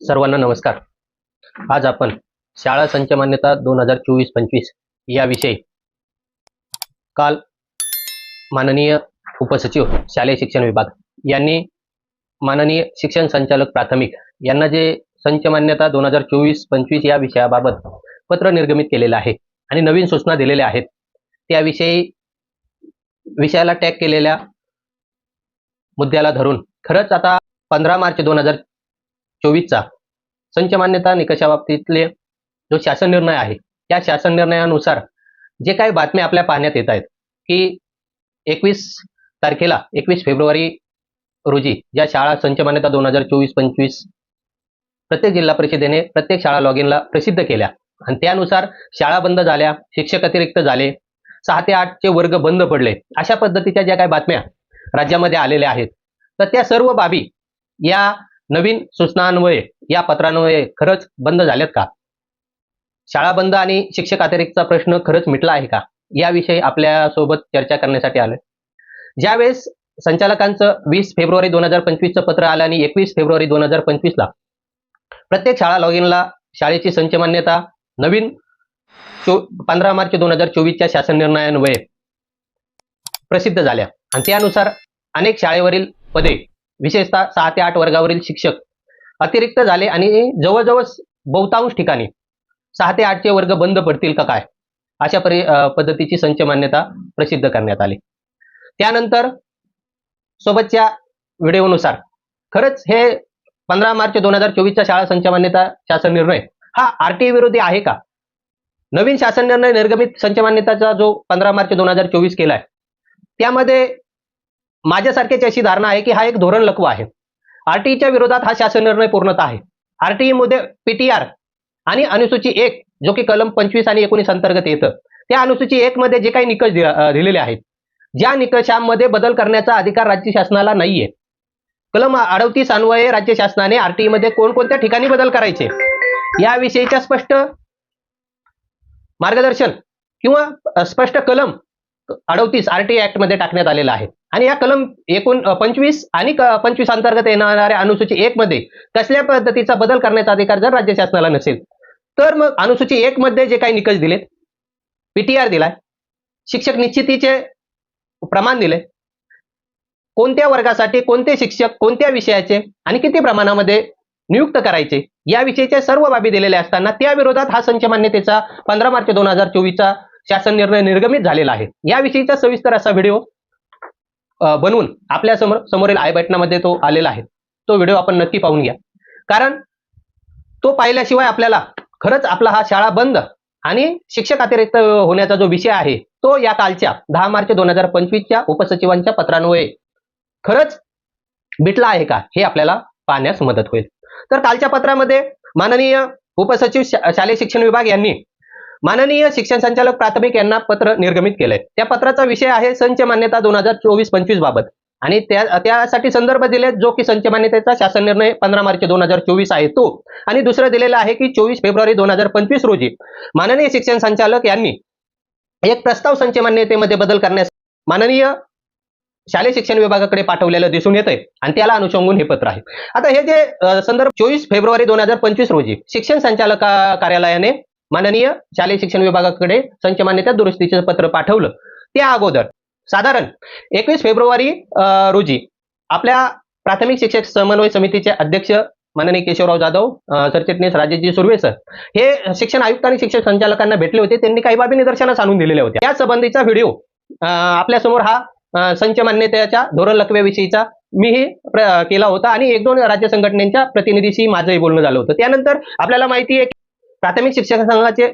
सर्वांना नमस्कार. आज आपण शाळा संच मान्यता दोन हजार चोवीस पंचवीस याविषयी काल माननीय उपसचिव शालेय शिक्षण विभाग यांनी माननीय शिक्षण संचालक प्राथमिक यांना जे संच मान्यता दोन हजार चोवीस पंचवीस या विषयाबाबत पत्र निर्गमित केलेलं आहे आणि नवीन सूचना दिलेल्या आहेत त्याविषयी विषयाला टॅग केलेल्या मुद्द्याला धरून खरंच आता पंधरा मार्च दोन हजार चोवीसचा संच मान्यता निकषाबाबतीतले जो शासन निर्णय आहे त्या शासन निर्णयानुसार जे काही बातम्या आपल्या पाहण्यात येत आहेत की एकवीस तारखेला एकवीस फेब्रुवारी रोजी ज्या शाळा संच मान्यता दोन हजार चोवीस पंचवीस प्रत्येक जिल्हा परिषदेने प्रत्येक शाळा लॉग इनला प्रसिद्ध केल्या. आणि त्यानुसार शाळा बंद झाल्या शिक्षक अतिरिक्त झाले सहा ते आठचे वर्ग बंद पडले. अशा पद्धतीच्या ज्या काही बातम्या राज्यामध्ये आलेल्या आहेत तर त्या सर्व बाबी या नवीन सूचनान्वये या पत्रान्वये खरंच बंद झाल्यात का? शाळा बंद आणि शिक्षक अतिरिक्तचा प्रश्न खरंच मिटला आहे का? याविषयी आपल्यासोबत चर्चा करण्यासाठी आलोय. ज्यावेळेस संचालकांचं वीस फेब्रुवारी दोन हजार पंचवीसचं पत्र आलं आणि एकवीस फेब्रुवारी दोन हजार पंचवीसला प्रत्येक शाळा लॉग इनला शाळेची संच मान्यता नवीन चो पंधरा मार्च दोन हजार चोवीसच्या शासन निर्णयान्वये प्रसिद्ध झाल्या. आणि त्यानुसार अनेक शाळेवरील पदे विशेषतः सहा ते आठ वर्गावरील शिक्षक अतिरिक्त झाले आणि जवळजवळ बहुतांश ठिकाणी सहा ते आठचे वर्ग बंद पडतील का काय? अशा परि पद्धतीची संच मान्यता प्रसिद्ध करण्यात आली. त्यानंतर सोबतच्या व्हिडिओनुसार खरंच हे पंधरा मार्च दोन हजार चोवीसच्या शाळा संच मान्यता शासन निर्णय हा आरटीए विरोधी आहे का? नवीन शासन निर्णय निर्गमित संच मान्यताचा जो पंधरा मार्च दोन हजार चोवीस केलाय त्यामध्ये माझ्यासारख्याची अशी धारणा आहे की हा एक धोरण लकवा आहे. आरटीईच्या विरोधात हा शासन निर्णय पूर्णतः आहे. आरटीई मध्ये पीटीआर आणि अनुसूची एक जो की कलम पंचवीस आणि एकोणीस अंतर्गत येतं. त्या अनुसूची एक मध्ये जे काही निकष दिलेले आहेत ज्या निकषांमध्ये बदल करण्याचा अधिकार राज्य शासनाला नाहीये. कलम अडतीस अन्वये राज्य शासनाने आरटीई मध्ये कोणकोणत्या ठिकाणी बदल करायचे? याविषयीच्या स्पष्ट मार्गदर्शन किंवा स्पष्ट कलम अडतीस आरटीआय ऍक्टमध्ये टाकण्यात आलेला आहे. आणि या कलम एकूण पंचवीस आणि पंचवीस अंतर्गत येणाऱ्या अनुसूची एक मध्ये कसल्या पद्धतीचा बदल करण्याचा अधिकार जर राज्य शासनाला नसेल तर मग अनुसूची एक मध्ये जे काही निकष दिलेत पीटीआर दिलाय शिक्षक निश्चितीचे प्रमाण दिले कोणत्या वर्गासाठी कोणते शिक्षक कोणत्या विषयाचे आणि किती प्रमाणामध्ये नियुक्त करायचे याविषयीच्या सर्व बाबी दिलेल्या असताना त्या विरोधात हा संच मान्यतेचा पंधरा मार्च दोन हजार चोवीसचा शासन निर्णय निर्गमित झालेला आहे. याविषयीचा सविस्तर असा व्हिडिओ बनवून आपल्यासमोर समोरील आय बटनामध्ये तो आलेला आहे. तो व्हिडिओ आपण नक्की पाहून घ्या. कारण तो पाहिल्याशिवाय आपल्याला खरंच आपला हा शाळा बंद आणि शिक्षक अतिरिक्त होण्याचा जो विषय आहे तो या कालच्या दहा मार्च दोन हजार पंचवीसच्या उपसचिवांच्या पत्रान्वये खरंच भेटला आहे का हे आपल्याला पाहण्यास मदत होईल. तर कालच्या पत्रामध्ये माननीय उपसचिव शालेय शिक्षण विभाग यांनी माननीय शिक्षण संचालक प्राथमिक यांना पत्र निर्गमित केलंय. त्या पत्राचा विषय आहे संच मान्यता दोन हजार चोवीस पंचवीस बाबत. आणि त्या त्यासाठी संदर्भ दिले जो की संच मान्यतेचा शासन निर्णय पंधरा मार्च दोन हजार चोवीस आहे तो. आणि दुसरं दिलेलं आहे की चोवीस फेब्रुवारी दोन हजार पंचवीस रोजी माननीय शिक्षण संचालक यांनी एक प्रस्ताव संच मान्यतेमध्ये बदल करण्यास माननीय शालेय शिक्षण विभागाकडे पाठवलेलं दिसून येत आहे आणि त्याला अनुषंगून हे पत्र आहे. आता हे जे संदर्भ चोवीस फेब्रुवारी दोन हजार पंचवीस रोजी शिक्षण संचालक कार्यालयाने माननीय शालेय शिक्षण विभागाकडे संच मान्यता दुरुस्तीचे पत्र पाठवलं. त्या अगोदर साधारण एकवीस फेब्रुवारी रोजी आपल्या प्राथमिक शिक्षक समन्वय समितीचे अध्यक्ष माननीय केशवराव जाधव सरचिटणीस राजेशजी सुर्वे सर हे शिक्षण आयुक्त आणि शिक्षण संचालकांना भेटले होते. त्यांनी काही बाबी निदर्शनास आणून दिलेल्या होत्या. या संबंधीचा व्हिडिओ आपल्यासमोर हा संच मान्यतेच्या धोरण लकव्याविषयीचा मीही केला होता आणि एक दोन राज्य संघटनेच्या प्रतिनिधीशी माझंही बोलणं झालं होतं. त्यानंतर आपल्याला माहिती आहे प्राथमिक शिक्षक संघाचे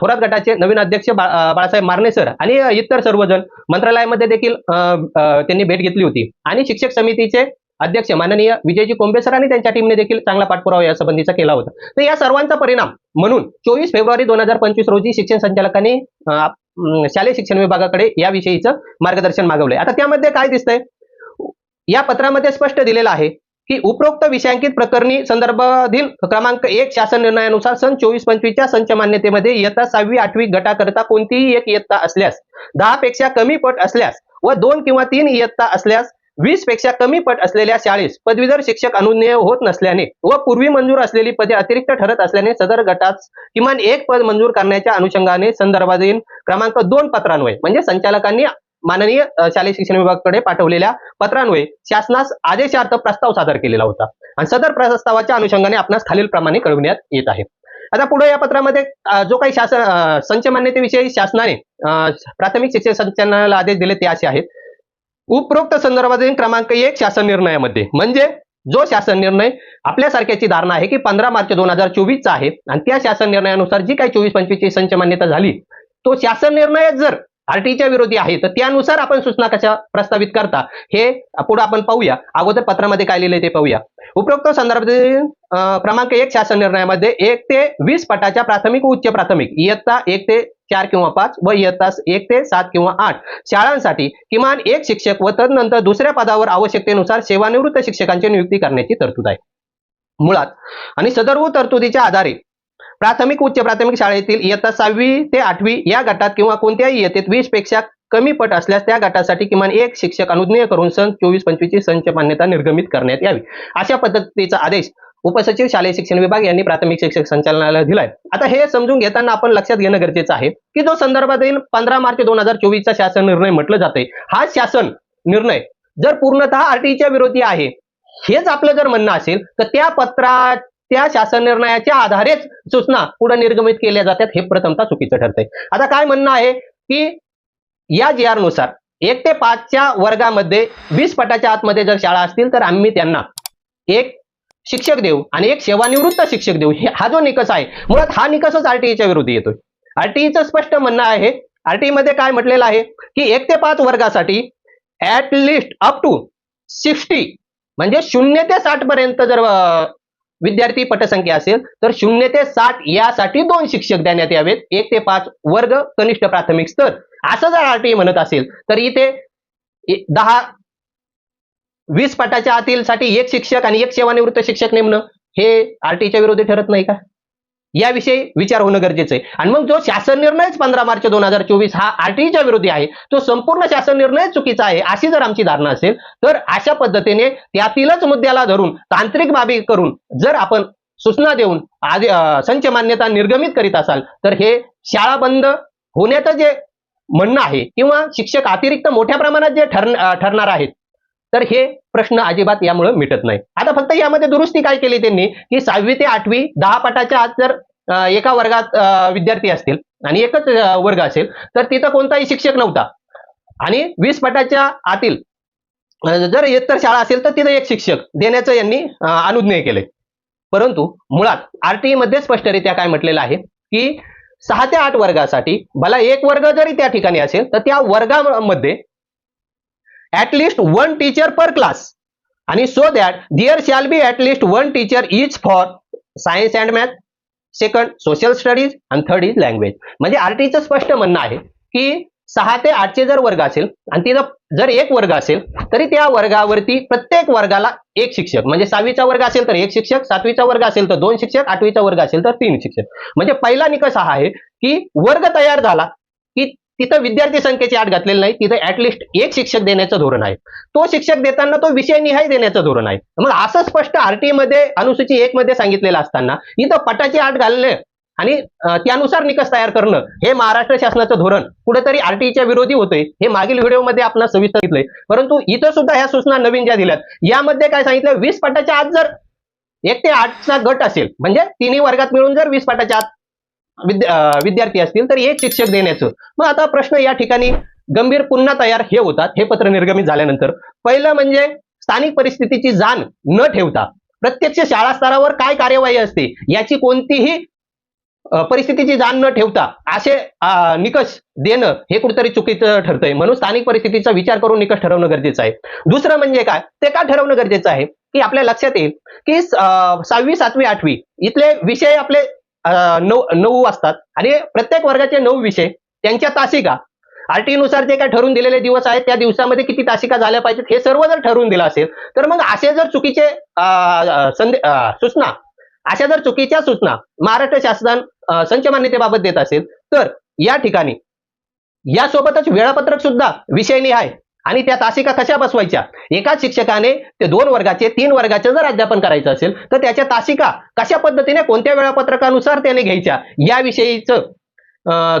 थोरात गटाचे नवीन अध्यक्ष बाळासाहेब मारणे सर आणि इतर सर्वजण मंत्रालयामध्ये देखील त्यांनी भेट घेतली होती. आणि शिक्षक समितीचे अध्यक्ष माननीय विजयजी कोंबे सर आणि त्यांच्या टीमने देखील चांगला पाठपुरावा या संबंधीचा केला होता. तर या सर्वांचा परिणाम म्हणून चोवीस फेब्रुवारी दोन हजार पंचवीस रोजी शिक्षण संचालकांनी शालेय शिक्षण विभागाकडे याविषयीचं मार्गदर्शन मागवलंय. आता त्यामध्ये काय दिसतंय? या पत्रामध्ये स्पष्ट दिलेलं आहे की उपरोक्त विषयांकित प्रकरणी संदर्भातील क्रमांक एक शासन निर्णयानुसार सन चोवीस पंचवीसच्या संच मान्यतेमध्ये इयत्ता सहावी आठवी गटाकरता कोणतीही एक इयत्ता असल्यास दहा पेक्षा कमी पट असल्यास व दोन किंवा तीन इयत्ता असल्यास वीसपेक्षा कमी पट असलेल्या शाळेस पदवीधर शिक्षक अनुज्ञेय होत नसल्याने व पूर्वी मंजूर असलेली पदे अतिरिक्त ठरत असल्याने सदर गटात किमान एक पद मंजूर करण्याच्या अनुषंगाने संदर्भातील क्रमांक दोन पत्रान्वये म्हणजे संचालकांनी माननीय शालेय शिक्षण विभागाकडे पाठवलेल्या पत्रान्वये शासनास आदेशार्थ प्रस्ताव सादर केलेला होता. आणि सदर प्रस्तावाच्या अनुषंगाने आपणास खालील प्रमाणे कळविण्यात येत आहे. आता पुढे या पत्रामध्ये जो काही शासन संच मान्यतेविषयी शासनाने प्राथमिक शिक्षण संचालनाला आदेश दिले ते असे आहेत. उपरोक्त संदर्भातील क्रमांक एक शासन निर्णयामध्ये म्हणजे जो शासन निर्णय आपल्यासारख्याची धारणा आहे की पंधरा मार्च दोन हजार चोवीसचा आहे आणि त्या शासन निर्णयानुसार जी काही चोवीस पंचवीसची संच मान्यता झाली तो शासन निर्णय जर आरटीच्या विरोधी आहे. तर त्यानुसार आपण सूचना कशा प्रस्तावित करता हे पुढे आपण पाहूया. अगोदर पत्रामध्ये काय लिहिलंय ते पाहूया. उपरोक्त संदर्भ क्रमांक एक शासन निर्णयामध्ये एक ते वीस पटाच्या प्राथमिक उच्च प्राथमिक इयत्ता एक ते चार किंवा पाच व इयत्ता एक ते सात किंवा आठ शाळांसाठी किमान एक शिक्षक व तदनंतर दुसऱ्या पदावर आवश्यकतेनुसार सेवानिवृत्त शिक्षकांची नियुक्ती करण्याची तरतूद आहे. मुळात आणि सदर्व तरतुदीच्या आधारे प्राथमिक उच्च प्राथमिक शाळेतील इयत्ता सहावी ते आठवी या गटात किंवा कोणत्याही इयत्तेत वीसपेक्षा कमी पट असल्यास त्या गटासाठी किमान एक शिक्षक अनुज्ञेय करून सन चोवीस पंचवीसची संच मान्यता निर्गमित करण्यात यावी. अशा पद्धतीचा आदेश उपसचिव शालेय शिक्षण विभाग यांनी प्राथमिक शिक्षक संचालनालयाला दिलाय. आता हे समजून घेताना आपण लक्षात घेणं गरजेचं आहे की जो संदर्भातील पंधरा मार्च दोन हजार चोवीसचा शासन निर्णय म्हटलं जाते हा शासन निर्णय जर पूर्णतः आरटीईच्या विरोधी आहे हेच आपलं जर म्हणणं असेल तर त्या पत्रा त्या शासन निर्णयाच्या आधारेच सूचना पुढे निर्गमित केल्या जातात हे प्रथमतः चुकीचं ठरतंय. आता काय म्हणणं आहे की या जी आरनुसार एक ते पाचच्या वर्गामध्ये वीस पटाच्या आतमध्ये जर शाळा असतील तर आम्ही त्यांना एक शिक्षक देऊ आणि एक सेवानिवृत्त शिक्षक देऊ. हे- हा जो निकष आहे मुळात हा निकषच आरटीईच्या विरोधी येतोय. आरटीईचं स्पष्ट म्हणणं आहे आरटीई मध्ये काय म्हटलेलं आहे की एक ते पाच वर्गासाठी at least up to sixty म्हणजे शून्य ते साठ पर्यंत जर विद्यार्थी पटसंख्या असेल तर शून्य ते साठ यासाठी दोन शिक्षक देण्यात यावेत. एक ते पाच वर्ग कनिष्ठ प्राथमिक स्तर. असं जर आरटीई म्हणत असेल तर इथे दहा वीस पटाच्या आतील साठी एक शिक्षक आणि एक सेवानिवृत्त शिक्षक नेमणं हे आरटीच्या विरोधी ठरत नाही का? याविषयी विचार होणं गरजेचं आहे. आणि मग जो शासन निर्णयच पंधरा मार्च दोन हजार चोवीस हा आरटीईच्या विरोधी आहे तो संपूर्ण शासन निर्णय चुकीचा आहे अशी जर आमची धारणा असेल तर अशा पद्धतीने त्यातीलच मुद्द्याला धरून तांत्रिक बाबी करून जर आपण सूचना देऊन आधी संच मान्यता निर्गमित करीत असाल तर हे शाळा बंद होण्याचं जे म्हणणं आहे किंवा शिक्षक अतिरिक्त मोठ्या प्रमाणात जे ठरणार आहेत तर हे प्रश्न अजिबात यामुळे मिटत नाही. आता फक्त यामध्ये दुरुस्ती काय केली त्यांनी? की सहावी ते आठवी दहा पटाच्या आत जर एका वर्गात विद्यार्थी असतील आणि एकच वर्ग असेल तर तिथं कोणताही शिक्षक नव्हता. आणि वीस पटाच्या आतील जर इतर शाळा असेल तर तिथं एक शिक्षक देण्याचं यांनी अं, अनुज्ञेय परंतु मुळात आरटीई मध्ये स्पष्टरित्या काय म्हटलेलं आहे? की सहा ते आठ वर्गासाठी भला एक वर्ग जरी त्या ठिकाणी असेल तर त्या वर्गामध्ये at least one teacher per class आणि so that there shall be at least one teacher is for science and math second social studies आणि थर्ड इज लँग्वेज म्हणजे आरटीचं स्पष्ट म्हणणं आहे की सहा ते आठचे जर वर्ग असेल आणि तिथं जर एक वर्ग असेल तरी त्या वर्गावरती प्रत्येक वर्गाला एक शिक्षक म्हणजे सहावीचा वर्ग असेल तर एक शिक्षक सातवीचा वर्ग असेल तर दोन शिक्षक आठवीचा वर्ग असेल तर तीन शिक्षक. म्हणजे पहिला निकष हा आहे की वर्ग तयार झाला की तिथं विद्यार्थी संख्येची आठ घातलेली नाही तिथं ऍटलिस्ट एक शिक्षक देण्याचं धोरण आहे. तो शिक्षक देताना तो विषय निहाय देण्याचं धोरण आहे. मग असं स्पष्ट आरटीए मध्ये अनुसूची एक मध्ये सांगितलेलं असताना इथं पटाची आठ घालणे आणि त्यानुसार निकष तयार करणं हे महाराष्ट्र शासनाचं धोरण. कुठेतरी आरटीईच्या विरोधी होते हे मागील व्हिडिओमध्ये आपण सविस्तर घेतलंय परंतु इथं सुद्धा ह्या सूचना नवीन ज्या दिल्यात यामध्ये काय सांगितलं? वीस पटाच्या आत जर एक ते आठचा गट असेल म्हणजे तिन्ही वर्गात मिळून जर वीस पटाच्या आत विद्यार्थी असतील तर एक शिक्षक देण्याचं. मग आता प्रश्न या ठिकाणी गंभीर पुन्हा तयार हे होतात. हे पत्र निर्गमित झाल्यानंतर पहिलं म्हणजे स्थानिक परिस्थितीची जाण न ठेवता प्रत्यक्ष शाळा स्तरावर काय कार्यवाही असते याची कोणतीही परिस्थितीची जाण न ठेवता असे निकष देणं हे कुठेतरी चुकीचं ठरतंय. म्हणून स्थानिक परिस्थितीचा विचार करून निकष ठरवणं गरजेचं आहे. दुसरं म्हणजे काय? ते का ठरवणं गरजेचं आहे? की आपल्या लक्षात येईल की सहावी सातवी आठवी इथले विषय आपले नऊ नऊ असतात आणि प्रत्येक वर्गाचे नऊ विषय त्यांच्या तासिका. आरटी नुसार जे काय ठरवून दिलेले दिवस आहेत त्या दिवसामध्ये किती तासिका झाल्या पाहिजेत हे सर्व जर ठरवून दिलं असेल तर मग असे जर चुकीचे संदे सूचना अशा जर चुकीच्या सूचना महाराष्ट्र शासन संच मान्यतेबाबत देत असेल तर या ठिकाणी यासोबतच वेळापत्रक सुद्धा विषयनी आहे. आणि त्या तासिका कशा बसवायच्या? एकाच शिक्षकाने ते दोन वर्गाचे तीन वर्गाचे जर अध्यापन करायचं असेल तर त्याच्या तासिका कशा पद्धतीने कोणत्या वेळापत्रकानुसार त्याने घ्यायच्या? याविषयीचं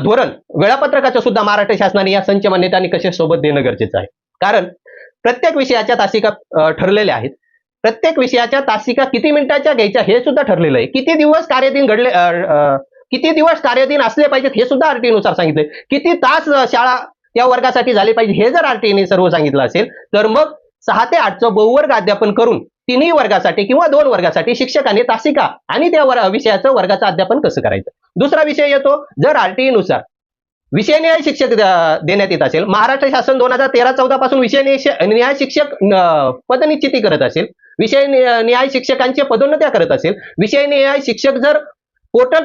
धोरण वेळापत्रकाचं सुद्धा महाराष्ट्र शासनाने या संच मान्यता कशा सोबत देणं गरजेचं आहे? कारण प्रत्येक विषयाच्या तासिका ठरलेल्या आहेत. प्रत्येक विषयाच्या तासिका किती मिनिटाच्या घ्यायच्या हे सुद्धा ठरलेलं आहे. किती दिवस कार्यदिन घडले किती दिवस कार्यदिन असले पाहिजेत हे सुद्धा आरटीनुसार नुसार किती तास शाळा त्या वर्गासाठी झाले पाहिजे. हे जर आरटीएने सर्व सांगितलं असेल तर मग सहा ते आठचं बहुवर्ग अध्यापन करून तिन्ही वर्गासाठी किंवा दोन वर्गासाठी शिक्षकाने तासिका आणि त्या वर- विषयाचं वर्गाचं अध्यापन कसं करायचं? दुसरा विषय येतो जर आरटीई नुसार विषय न्याय शिक्षक देण्यात येत असेल महाराष्ट्र शासन दोन हजार तेरा चौदा पासून विषय न्याय शिक्षक पदनिश्चिती करत असेल विषय न्याय शिक्षकांचे पदोन्नत्या करत असेल विषय न्याय शिक्षक जर पोर्टल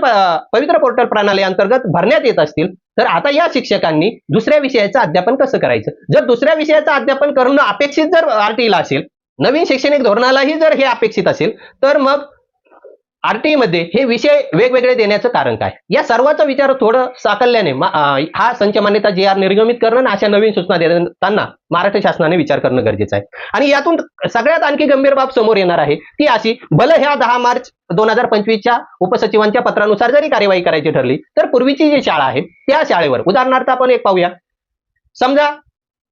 पवित्र पोर्टल प्रणाली अंतर्गत भरण्यात येत असतील तर आता या शिक्षकांनी दुसऱ्या विषयाचं अध्यापन कसं करायचं? जर दुसऱ्या विषयाचं अध्यापन करणं अपेक्षित जर आरटीईला असेल नवीन शैक्षणिक धोरणालाही जर हे अपेक्षित असेल तर मग आरटीई मध्ये हे विषय वेगवेगळे देण्याचं कारण काय? या सर्वाचा विचार थोडं साकल्याने हा संच मान्यता जे आर निर्गमित करणं अशा नवीन सूचना देताना महाराष्ट्र शासनाने विचार करणं गरजेचं आहे. आणि यातून सगळ्यात आणखी गंभीर बाब समोर येणार आहे ती अशी भलं ह्या दहा मार्च दोन हजार पंचवीसच्या उपसचिवांच्या पत्रानुसार जरी कार्यवाही करायची ठरली तर पूर्वीची जी शाळा आहे त्या शाळेवर उदाहरणार्थ आपण एक पाहूया. समजा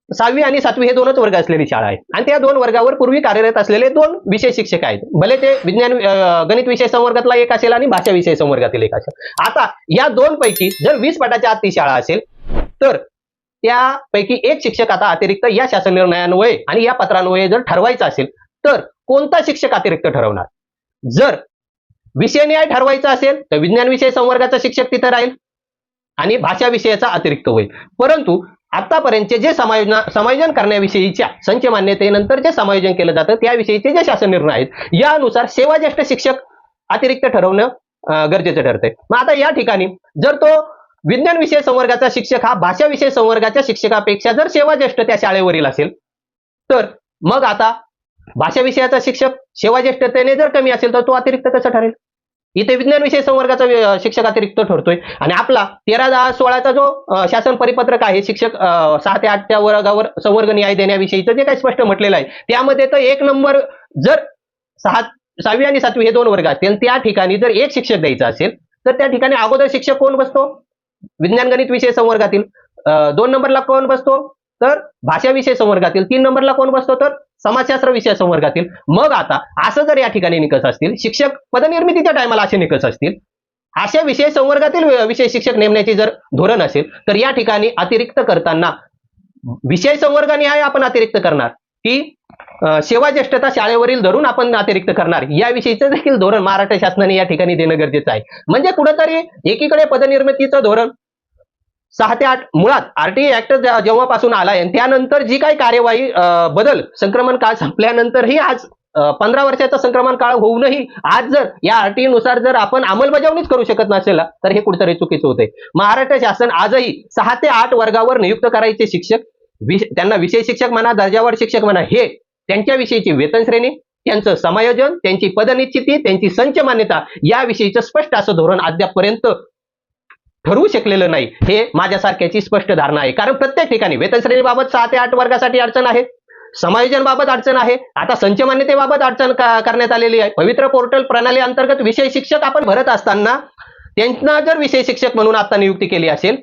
सहावी आणि सातवी हे दोनच वर्ग असलेली शाळा आहे आणि त्या दोन वर्गावर पूर्वी कार्यरत असलेले दोन विषय शिक्षक आहेत. भले ते विज्ञान गणित विषय संवर्गातला एक असेल आणि भाषा विषय संवर्गातील एक असेल. आता या दोन पैकी जर वीस पटाच्या आत ती शाळा असेल तर त्यापैकी एक शिक्षक आता अतिरिक्त या शासन निर्णयान्वये आणि या पत्रान्वये जर ठरवायचा असेल तर कोणता शिक्षक अतिरिक्त ठरवणार? जर विषय न्याय ठरवायचा असेल तर विज्ञान विषय संवर्गाचा शिक्षक तिथे राहील आणि भाषा विषयाचा अतिरिक्त होईल. परंतु आतापर्यंतचे जे समायोजन समायोजन करण्याविषयीच्या संच मान्यतेनंतर जे समायोजन केलं जातं त्याविषयीचे जे शासन निर्णय आहेत यानुसार सेवाज्येष्ठ शिक्षक अतिरिक्त ठरवणं गरजेचं ठरतंय. मग आता या ठिकाणी जर तो विज्ञान विषय संवर्गाचा शिक्षक हा भाषा विषय संवर्गाच्या शिक्षकापेक्षा जर सेवाज्येष्ठ त्या शाळेवरील असेल तर मग आता भाषा विषयाचा शिक्षक सेवाज्येष्ठतेने जर कमी असेल तर तो अतिरिक्त कसं ठरेल? इथे विज्ञान विषय संवर्गाचा शिक्षक अतिरिक्त ठरतोय. आणि आपला तेरा दहा सोळाचा जो शासन परिपत्रक आहे शिक्षक सहा ते आठच्या वर्गावर संवर्ग न्याय देण्याविषयीचं जे काही स्पष्ट म्हटलेलं आहे त्यामध्ये तर एक नंबर जर सहा सहावी आणि सातवी हे दोन वर्ग असतील त्या ठिकाणी जर एक शिक्षक द्यायचा असेल तर त्या ठिकाणी अगोदर शिक्षक कोण बसतो? विज्ञान गणित विषय संवर्गातील दोन नंबरला कोण बसतो? तर भाषा विषय संवर्गातील तीन नंबरला कोण बसतो? तर समाजशास्त्र विषय संवर्गातील मग आता असं जर या ठिकाणी निकष असतील शिक्षक पदनिर्मितीच्या टायमाला असे निकष असतील अशा विषय संवर्गातील विषय शिक्षक नेमण्याची जर धोरण असेल तर या ठिकाणी अतिरिक्त करताना विषय संवर्गानिहाय आपण अतिरिक्त करणार. की सेवा ज्येष्ठता शाळेवरील धरून आपण अतिरिक्त करणार. याविषयीचं देखील धोरण महाराष्ट्र शासनाने या ठिकाणी देणं गरजेचं आहे. म्हणजे कुठंतरी एकीकडे पदनिर्मितीचं धोरण सहा ते आठ मुळात आरटीए ऍक्ट जेव्हापासून आलाय आहे त्यानंतर जी काही कार्यवाही बदल संक्रमण काळ संपल्यानंतरही आज पंधरा वर्षाचा संक्रमण काळ होऊनही आज जर या आरटीए नुसार जर आपण अंमलबजावणीच करू शकत नसेल तर हे कुठेतरी चुकीचं होतंय. महाराष्ट्र शासन आजही सहा ते आठ वर्गावर नियुक्त करायचे शिक्षक विष- त्यांना विषय शिक्षक म्हणा दर्जावर शिक्षक म्हणा हे त्यांच्याविषयीची वेतन श्रेणी त्यांचं समायोजन त्यांची पदनिश्चिती त्यांची संच मान्यता याविषयीचं स्पष्ट असं धोरण अद्यापपर्यंत ठरवू शकलेलं नाही. हे माझ्यासारख्याची स्पष्ट धारणा आहे. कारण प्रत्येक ठिकाणी वेतन श्रेणीबाबत सहा ते आठ वर्गासाठी अडचण आहे. समायोजनबाबत अडचण आहे. आता संच मान्यतेबाबत अडचण करण्यात आलेली आहे. पवित्र पोर्टल प्रणाली अंतर्गत विषय शिक्षक आपण भरत असताना त्यांना जर विषय शिक्षक म्हणून आता नियुक्ती केली असेल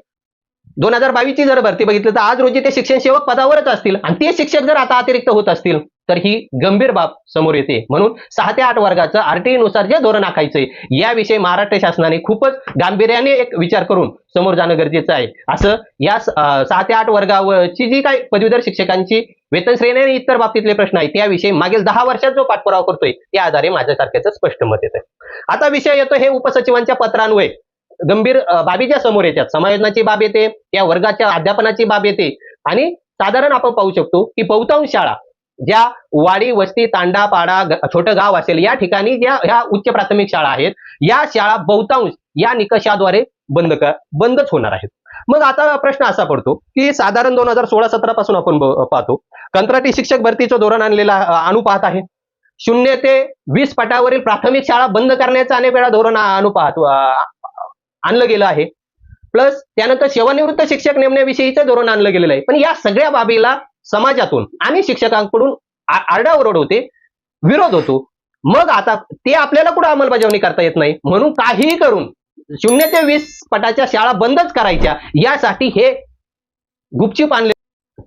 दोन हजार बावीसची जर भरती बघितली तर आज रोजी ते शिक्षण सेवक पदावरच असतील. आणि ते शिक्षक जर आता अतिरिक्त होत असतील तर ही गंभीर बाब समोर येते. म्हणून सहा ते आठ वर्गाचं आरटीई नुसार जे धोरण आखायचंय याविषयी महाराष्ट्र शासनाने खूपच गांभीर्याने एक विचार करून समोर जाणं गरजेचं आहे. असं या सहा ते आठ वर्गावरची जी काही पदवीधर शिक्षकांची वेतन श्रेणी आणि इतर बाबतीतले प्रश्न आहेत त्याविषयी मागील दहा वर्षात जो पाठपुरावा करतोय त्या आधारे माझ्यासारख्याचं स्पष्ट मत येत आहे आता विषय येतो हे उपसचिवांच्या पत्रान्वये गंभीर बाबी ज्या समोर येतात समायोजनाची बाब येते त्या वर्गाच्या अध्यापनाची बाब येते. आणि साधारण आपण पाहू शकतो की बहुतांश शाळा ज्या वाडी वस्ती तांडा पाडा छोटं गाव असेल या ठिकाणी ज्या ह्या उच्च प्राथमिक शाळा आहेत या शाळा बहुतांश या निकषाद्वारे बंद बंदच होणार आहेत. मग आता प्रश्न असा पडतो की साधारण दोन हजार सोळा सतरा पासून आपण पाहतो कंत्राटी शिक्षक भरतीचं धोरण आणलेला अं, आणू पाहत आहे. शून्य ते वीस पटावरील प्राथमिक शाळा बंद करण्याचं अनेक वेळा धोरण आणू पाहतो आणलं गेलं आहे. प्लस त्यानंतर सेवानिवृत्त शिक्षक नेमण्याविषयीचं धोरण आणलं गेलेलं आहे. पण या सगळ्या बाबीला समाजातून आणि शिक्षकांकडून आरडाओरड होते विरोध होतो. मग आता ते आपल्याला कुठं अंमलबजावणी करता येत नाही? म्हणून काहीही करून शून्य ते वीस पटाच्या शाळा बंदच करायच्या. यासाठी हे गुपचूप आणले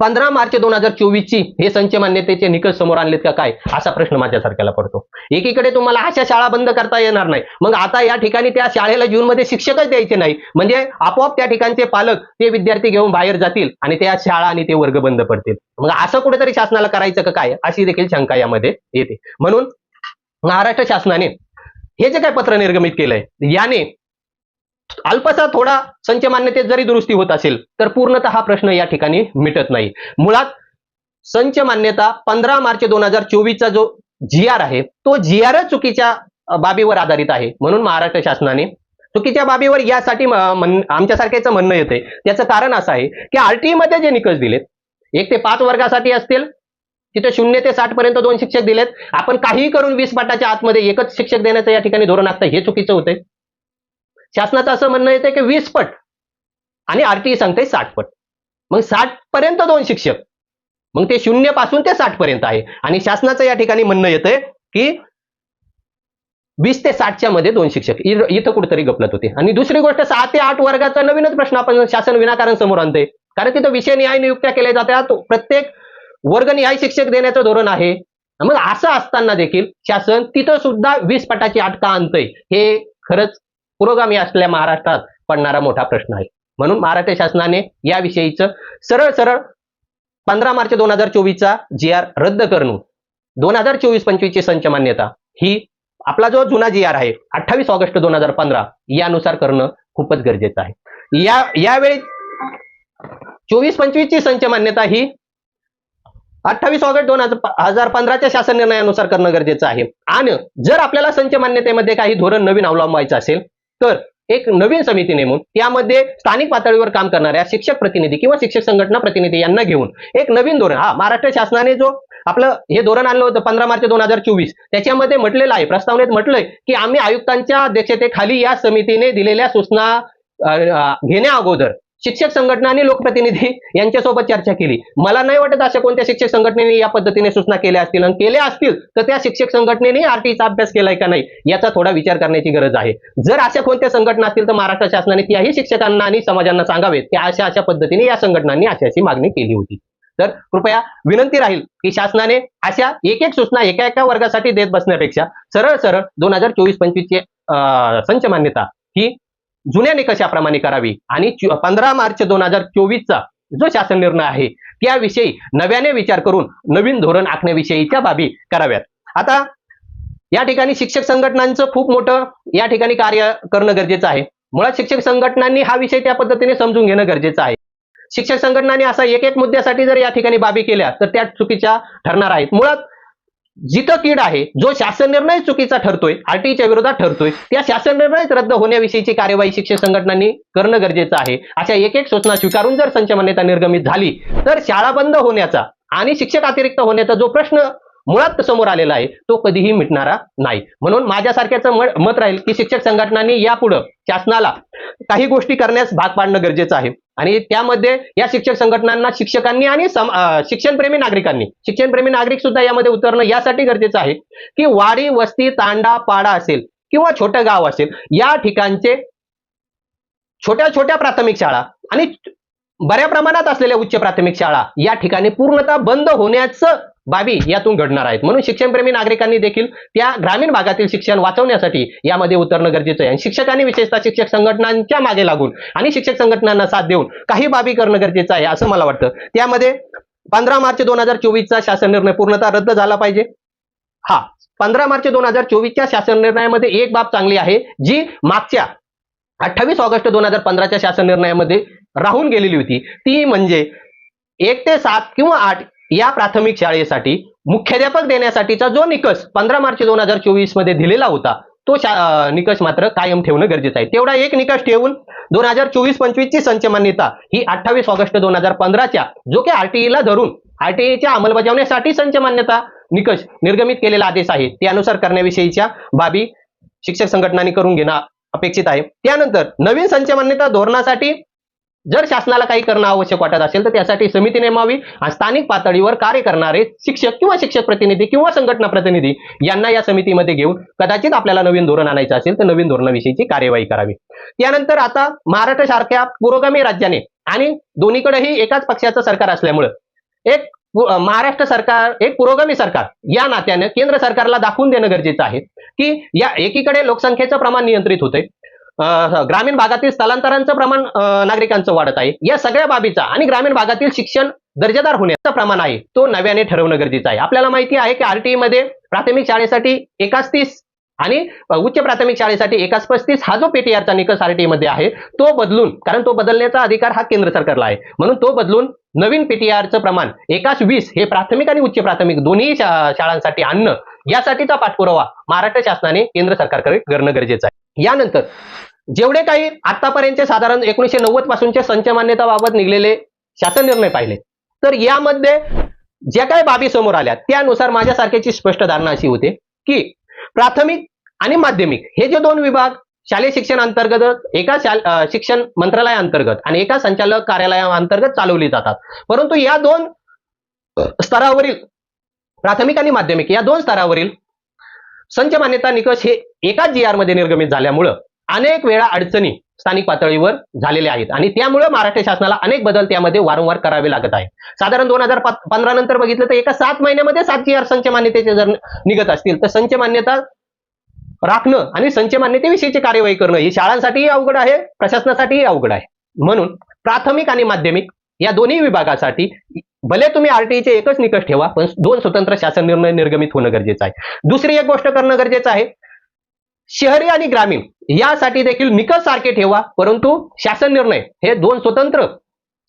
पंधरा मार्च दोन हजार चोवीस ची हे संच मान्यतेचे निकष समोर आणलेत का काय? असा प्रश्न माझ्यासारख्याला पडतो. एकीकडे तुम्हाला अशा शाळा बंद करता येणार नाही. मग आता या ठिकाणी त्या शाळेला जून मध्ये शिक्षकच द्यायचे नाही म्हणजे आपोआप त्या ठिकाणचे पालक ते विद्यार्थी घेऊन बाहेर जातील आणि त्या शाळा आणि ते वर्ग बंद पडतील. मग असं कुठेतरी शासनाला करायचं का काय? अशी देखील शंका यामध्ये येते. म्हणून महाराष्ट्र शासनाने हे जे काय पत्र निर्गमित केलंय याने अल्पसा थोडा संच मान्यतेत जरी दुरुस्ती होत असेल तर पूर्णतः हा प्रश्न या ठिकाणी मिटत नाही. मुळात संच मान्यता पंधरा मार्च दोन हजार चोवीसचा जो जी आर आहे तो जी आर चुकीच्या बाबीवर आधारित आहे. म्हणून महाराष्ट्र शासनाने चुकीच्या बाबीवर यासाठी आमच्यासारख्याचं म्हणणं येते त्याचं कारण असं आहे की आरटीई मध्ये जे निकष दिलेत एक ते पाच वर्गासाठी असतील तिथे शून्य ते साठ पर्यंत दोन शिक्षक दिलेत. आपण काहीही करून वीस पाटाच्या आतमध्ये एकच शिक्षक देण्याचं या ठिकाणी धोरण असतं हे चुकीचं होतंय. शासनाचं असं म्हणणं येतं की वीस पट. आणि आरटीई सांगते साठ पट. मग साठ पर्यंत दोन शिक्षक. मग ते शून्यपासून ते साठ पर्यंत आहे. आणि शासनाचं या ठिकाणी म्हणणं येतंय की वीस ते साठच्या मध्ये दोन शिक्षक. इथं कुठेतरी गपलत होते. आणि दुसरी गोष्ट सहा ते आठ वर्गाचा नवीनच प्रश्न आपण शासन विनाकारण समोर आणते कारण तिथं विषय न्याय नियुक्त्या केल्या जातात. प्रत्येक वर्ग न्याय शिक्षक देण्याचं धोरण आहे. मग असं असताना देखील शासन तिथं सुद्धा वीस पटाची आठ का आणतंय. हे खरंच पुरोगामी असलेल्या महाराष्ट्रात पडणारा मोठा प्रश्न आहे. म्हणून महाराष्ट्र शासनाने याविषयीचं सरळ सरळ पंधरा मार्च दोन हजार चोवीसचा जी आर रद्द करणं दोन हजार चोवीस पंचवीसची संच मान्यता ही आपला जो जुना जी आर आहे अठ्ठावीस ऑगस्ट दोन हजार पंधरा यानुसार करणं खूपच गरजेचं आहे. या यावेळी चोवीस पंचवीसची संच मान्यता ही अठ्ठावीस ऑगस्ट दोन हजार पंधराच्या शासन निर्णयानुसार करणं गरजेचं आहे. आणि जर आपल्याला संच मान्यतेमध्ये काही धोरण नवीन अवलंबायचं असेल तर एक नवीन समिती नेमून त्यामध्ये स्थानिक पातळीवर काम करणाऱ्या शिक्षक प्रतिनिधी किंवा शिक्षक संघटना प्रतिनिधी यांना घेऊन एक नवीन धोरण हा महाराष्ट्र शासनाने जो आपलं हे धोरण आणलं होतं पंधरा मार्च दोन हजार चोवीस त्याच्यामध्ये म्हटलेलं आहे प्रस्तावनेत म्हटलंय की आम्ही आयुक्तांच्या अध्यक्षतेखाली या समितीने दिलेल्या सूचना घेण्या अगोदर शिक्षक संघटना आणि लोकप्रतिनिधी यांच्यासोबत चर्चा केली. मला नाही वाटत अशा कोणत्या शिक्षक संघटनेने या पद्धतीने सूचना केल्या असतील आणि केल्या असतील तर त्या शिक्षक संघटनेने आरटीचा अभ्यास केलाय का नाही याचा थोडा विचार करण्याची गरज आहे. जर अशा कोणत्या संघटना असतील तर महाराष्ट्र शासनाने त्याही शिक्षकांना आणि समाजांना सांगावेत की अशा अशा पद्धतीने या संघटनांनी अशी अशी मागणी केली होती. तर कृपया विनंती राहील की शासनाने अशा एक एक सूचना एका एका वर्गासाठी देत बसण्यापेक्षा सरळ सरळ दोन हजार चोवीस पंचवीसची संच मान्यता ही जुन्या निकषाप्रमाणे करावी. आणि पंधरा मार्च दोन हजार चोवीसचा जो शासन निर्णय आहे त्याविषयी नव्याने विचार करून नवीन धोरण आखण्याविषयीच्या बाबी कराव्यात. आता या ठिकाणी शिक्षक संघटनांचं खूप मोठं या ठिकाणी कार्य करणं गरजेचं आहे. मुळात शिक्षक संघटनांनी हा विषय त्या पद्धतीने समजून घेणं गरजेचं आहे. शिक्षक संघटनांनी असा एक एक मुद्द्यासाठी जर या ठिकाणी बाबी केल्या तर त्या चुकीच्या ठरणार आहेत. मुळात जिथं कीड आहे जो शासन निर्णय चुकीचा ठरतोय आरटीच्या विरोधात ठरतोय त्या शासन निर्णय रद्द होण्याविषयीची कार्यवाही शिक्षक संघटनांनी करणं गरजेचं आहे. अशा एक एक सूचना स्वीकारून जर संच मान्यता निर्गमित झाली तर शाळा बंद होण्याचा आणि शिक्षक अतिरिक्त होण्याचा जो प्रश्न मुळात समोर आलेला आहे तो कधीही मिटणारा नाही. म्हणून माझ्यासारख्याचं म- मत राहील की शिक्षक संघटनांनी यापुढं शासनाला काही गोष्टी करण्यास भाग पाडणं गरजेचं आहे. आणि त्यामध्ये या शिक्षक संघटनांना शिक्षकांनी आणि सम- शिक्षणप्रेमी नागरिकांनी शिक्षणप्रेमी नागरिक सुद्धा यामध्ये उतरणं यासाठी गरजेचं आहे की वाडी वस्ती तांडा पाडा असेल किंवा छोटं गाव असेल या ठिकाणचे छोट्या छोट्या प्राथमिक शाळा आणि बऱ्या प्रमाणात असलेल्या उच्च प्राथमिक शाळा या ठिकाणी पूर्णतः बंद होण्याचं बाबी यातून घडणार आहेत. म्हणून शिक्षणप्रेमी नागरिकांनी देखील त्या ग्रामीण भागातील शिक्षण वाचवण्यासाठी यामध्ये उतरणं गरजेचं आहे. आणि शिक्षकांनी विशेषतः शिक्षक संघटनांच्या मागे लागून आणि शिक्षक संघटनांना साथ देऊन काही बाबी करणं गरजेचं आहे असं मला वाटतं. त्यामध्ये पंधरा मार्च दोन हजार चोवीसचा शासन निर्णय पूर्णतः रद्द झाला पाहिजे. हा पंधरा मार्च दोन हजार चोवीसच्या शासन निर्णयामध्ये एक बाब चांगली आहे जी मागच्या अठ्ठावीस ऑगस्ट दोन हजार पंधराच्या शासन निर्णयामध्ये राहून गेलेली होती. ती म्हणजे एक ते सात किंवा आठ या प्राथमिक शाळेसाठी मुख्याध्यापक देण्यासाठीचा जो निकष पंधरा मार्च दोन हजार चोवीसमध्ये दिलेला होता तो शा- निकष मात्र कायम ठेवणं गरजेचं आहे. तेवढा एक निकष ठेवून दोन हजार चोवीस पंचवीसची संच मान्यता ही अठ्ठावीस ऑगस्ट दोन हजार पंधराच्या जो की आरटीईला धरून आरटीईच्या अंमलबजावणीसाठी संच मान्यता निकष निर्गमित केलेला आदेश आहे. त्यानुसार करण्याविषयीच्या बाबी शिक्षक संघटनांनी करून घेणं अपेक्षित आहे. त्यानंतर नवीन संच मान्यता धोरणासाठी जर शासनाला काही करणं आवश्यक वाटत असेल तर त्यासाठी समिती नेमावी आणि स्थानिक पातळीवर कार्य करणारे शिक्षक किंवा शिक्षक प्रतिनिधी किंवा संघटना प्रतिनिधी यांना या समितीमध्ये घेऊन कदाचित आपल्याला नवीन धोरण आणायचं असेल तर नवीन धोरणाविषयीची कार्यवाही करावी. त्यानंतर आता महाराष्ट्र सारख्या पुरोगामी राज्याने आणि दोन्हीकडेही एकाच पक्षाचं सरकार असल्यामुळं एक महाराष्ट्र सरकार एक पुरोगामी सरकार या नात्याने केंद्र सरकारला दाखवून देणं गरजेचं आहे की या एकीकडे लोकसंख्येचं प्रमाण नियंत्रित होतंय ग्रामीण भागातील स्थलांतरांचं प्रमाण नागरिकांचं वाढत आहे. या सगळ्या बाबीचा आणि ग्रामीण भागातील शिक्षण दर्जेदार होण्याचं प्रमाण आहे तो नव्याने ठरवणं गरजेचं आहे. आपल्याला माहिती आहे की आरटीई मध्ये प्राथमिक शाळेसाठी एकाच तीस आणि उच्च प्राथमिक शाळेसाठी एकाच पस्तीस हा जो पीटीआरचा निकष आरटीई मध्ये आहे तो बदलून कारण तो बदलण्याचा अधिकार हा केंद्र सरकारला आहे. म्हणून तो बदलून नवीन पीटीआरचं प्रमाण एकाच वीस हे प्राथमिक आणि उच्च प्राथमिक दोन्ही शाळांसाठी आणणं यासाठीचा पाठपुरावा महाराष्ट्र शासनाने केंद्र सरकारकडे करणं गरजेचं आहे. यानंतर जेवढे काही आतापर्यंतचे साधारण एकोणीशे नव्वद पासूनचे संच मान्यताबाबत निघलेले शासन निर्णय पाहिले. तर यामध्ये ज्या काही बाबी समोर आल्या त्यानुसार माझ्यासारख्याची स्पष्ट धारणा अशी होते की प्राथमिक आणि माध्यमिक हे जे दोन विभाग शालेय शिक्षण अंतर्गत एका शाल- शिक्षण मंत्रालयाअंतर्गत आणि एका संचालक कार्यालयाअंतर्गत चालवली जातात. परंतु या दोन स्तरावरील प्राथमिक आणि माध्यमिक या दोन स्तरावरील संच मान्यता निकष हे एकाच जी आरमध्ये निर्गमित झाल्यामुळं अनेक वेळा अडचणी स्थानिक पातळीवर झालेल्या आहेत. आणि त्यामुळे महाराष्ट्र शासनाला अनेक बदल त्यामध्ये वारंवार करावे लागत आहे साधारण दोन हजार पंधरा नंतर बघितलं तर एका सात महिन्यामध्ये सात जी आर संच मान्यतेचे जर निघत असतील तर संच मान्यता राखणं आणि संच मान्यतेविषयीची कार्यवाही करणं ही शाळांसाठीही अवघड आहे प्रशासनासाठीही अवघड आहे. म्हणून प्राथमिक आणि माध्यमिक या दोन्ही विभागासाठी भले तुम्ही आरटीईचे एकच निकष ठेवा पण दोन स्वतंत्र शासन निर्णय निर्गमित होणं गरजेचं आहे. दुसरी एक गोष्ट करणं गरजेचं आहे शहरी आणि ग्रामीण यासाठी देखील निकष सारखे ठेवा परंतु शासन निर्णय हे दोन स्वतंत्र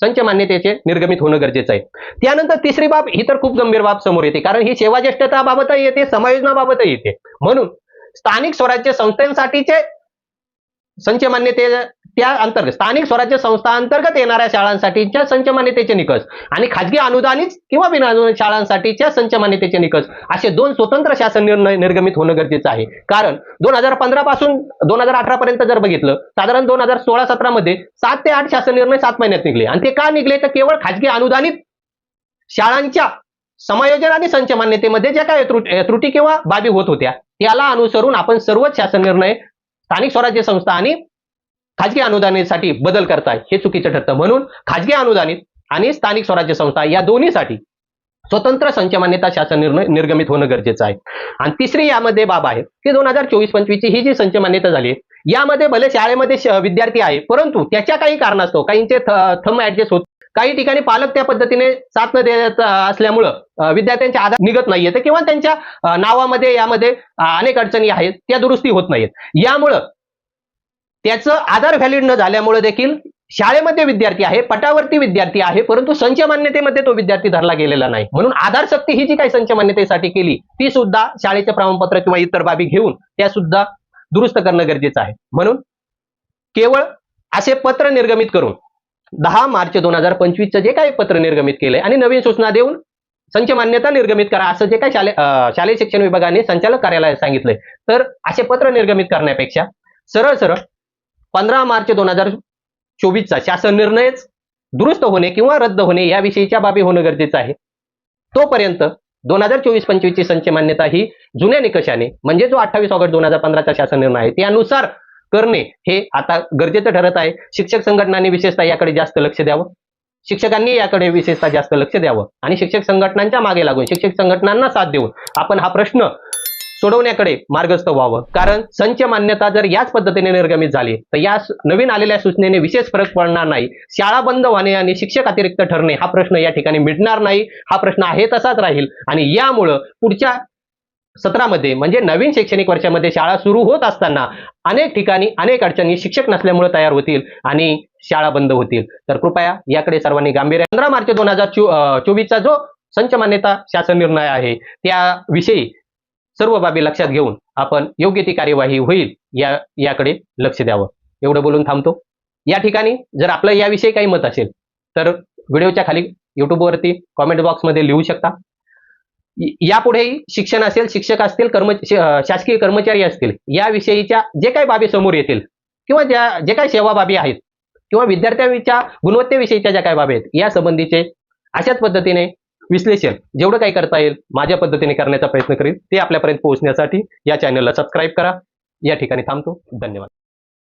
संच मान्यतेचे निर्गमित होणं गरजेचं आहे. त्यानंतर तिसरी बाब ही तर खूप गंभीर बाब समोर येते कारण ही सेवा ज्येष्ठताबाबतही येते समायोजनाबाबतही येते. म्हणून स्थानिक स्वराज्य संस्थांसाठीचे संच मान्यते त्या अंतर्गत स्थानिक स्वराज्य संस्था अंतर्गत येणाऱ्या शाळांसाठीच्या संचमान्यतेचे निकष आणि खाजगी अनुदानित किंवा बिनअनुदानित शाळांसाठीच्या संच मान्यतेचे निकष असे दोन स्वतंत्र शासन निर्णय निर्गमित होणं गरजेचं आहे. कारण दोन हजार पंधरा पासून दोन हजार अठरा पर्यंत जर बघितलं साधारण दोन हजार सोळा सतरा मध्ये सात ते आठ शासन निर्णय सात महिन्यात निघले. आणि ते का निघले? तर केवळ खाजगी अनुदानित शाळांच्या समायोजन आणि संच मान्यतेमध्ये ज्या काय त्रुटी त्रुटी किंवा बाबी होत होत्या त्याला अनुसरून आपण सर्वच शासन निर्णय स्थानिक स्वराज्य संस्था आणि खाजगी अनुदानासाठी बदल करताय हे चुकीचं ठरतं. म्हणून खाजगी अनुदानित आणि स्थानिक स्वराज्य संस्था या दोन्हीसाठी स्वतंत्र संच मान्यता शासन निर्णय निर्गमित होणं गरजेचं आहे. आणि तिसरी यामध्ये बाब आहे की दोन हजार चोवीस पंचवीसची ही जी संच मान्यता झाली यामध्ये भले शाळेमध्ये विद्यार्थी आहे परंतु त्याच्या काही कारणास्तव काहींचे थंब ऍडजस्ट होत काही ठिकाणी पालक त्या पद्धतीने साथ न देत असल्यामुळं विद्यार्थ्यांचे आधार निघत नाहीये किंवा त्यांच्या नावामध्ये यामध्ये अनेक अडचणी आहेत त्या दुरुस्ती होत नाहीत यामुळं त्याचं आधार व्हॅलिड न झाल्यामुळे देखील शाळेमध्ये विद्यार्थी आहे पटावरती विद्यार्थी आहे परंतु संच मान्यतेमध्ये तो विद्यार्थी धरला गेलेला नाही. म्हणून आधार सक्ती ही जी काही संच मान्यतेसाठी केली ती सुद्धा शाळेचे प्रमाणपत्र किंवा इतर बाबी घेऊन त्या सुद्धा दुरुस्त करणं गरजेचं आहे. म्हणून केवळ असे पत्र निर्गमित करून दहा मार्च दोन हजार पंचवीसचं जे काही पत्र निर्गमित केलंय आणि नवीन सूचना देऊन संच मान्यता निर्गमित करा असं जे काही शाले शालेय शिक्षण विभागाने संचालक कार्यालयात सांगितलंय तर असे पत्र निर्गमित करण्यापेक्षा सरळ सरळ पंधरा मार्च दोन हजार चोवीसचा शासन निर्णयच दुरुस्त होणे किंवा रद्द होणे याविषयीच्या बाबी होणं गरजेचं आहे. तोपर्यंत दोन हजार चोवीस पंचवीसची संच मान्यता ही जुन्या निकषाने म्हणजे जो अठ्ठावीस ऑगस्ट दोन हजार पंधराचा शासन निर्णय आहे त्यानुसार करणे हे आता गरजेचं ठरत आहे. शिक्षक संघटनांनी विशेषतः याकडे जास्त लक्ष द्यावं. शिक्षकांनी याकडे विशेषतः जास्त लक्ष द्यावं. आणि शिक्षक संघटनांच्या मागे लागून शिक्षक संघटनांना साथ देऊन आपण हा प्रश्न सोडवण्याकडे मार्गस्थ व्हावं. कारण संच मान्यता जर याच पद्धतीने निर्गमित झाली तर या नवीन आलेल्या सूचनेने विशेष फरक पडणार नाही. शाळा बंद होणे आणि शिक्षक अतिरिक्त ठरणे हा प्रश्न या ठिकाणी मिटणार नाही. हा प्रश्न आहे तसाच राहील. आणि यामुळं पुढच्या सत्रामध्ये म्हणजे नवीन शैक्षणिक वर्षामध्ये शाळा सुरू होत असताना अनेक ठिकाणी अनेक अडचणी शिक्षक नसल्यामुळे तयार होतील आणि शाळा बंद होतील. तर कृपया याकडे सर्वांनी गांभीर्य. पंधरा मार्च दोन हजार चोवीसचा जो संच मान्यता शासन निर्णय आहे त्याविषयी सर्व बाबी लक्षात घेऊन आपण योग्य ती कार्यवाही होईल या याकडे लक्ष द्यावं. एवढं बोलून थांबतो. या ठिकाणी जर आपलं याविषयी काही मत असेल तर व्हिडिओच्या खाली युट्यूबवरती कॉमेंट बॉक्समध्ये लिहू शकता. यापुढेही शिक्षण असेल शिक्षक असतील कर्म शासकीय कर्मचारी असतील याविषयीच्या जे काही बाबी समोर येतील किंवा ज्या जे काही सेवा बाबी आहेत किंवा विद्यार्थ्यांच्या गुणवत्तेविषयीच्या ज्या काही बाबी आहेत या संबंधीचे अशाच पद्धतीने विश्लेषण. जेवढं काही करता येईल माझ्या पद्धतीने करण्याचा प्रयत्न करेल ते आपल्यापर्यंत पोहोचण्यासाठी या चॅनलला सबस्क्राईब करा. या ठिकाणी थांबतो. धन्यवाद.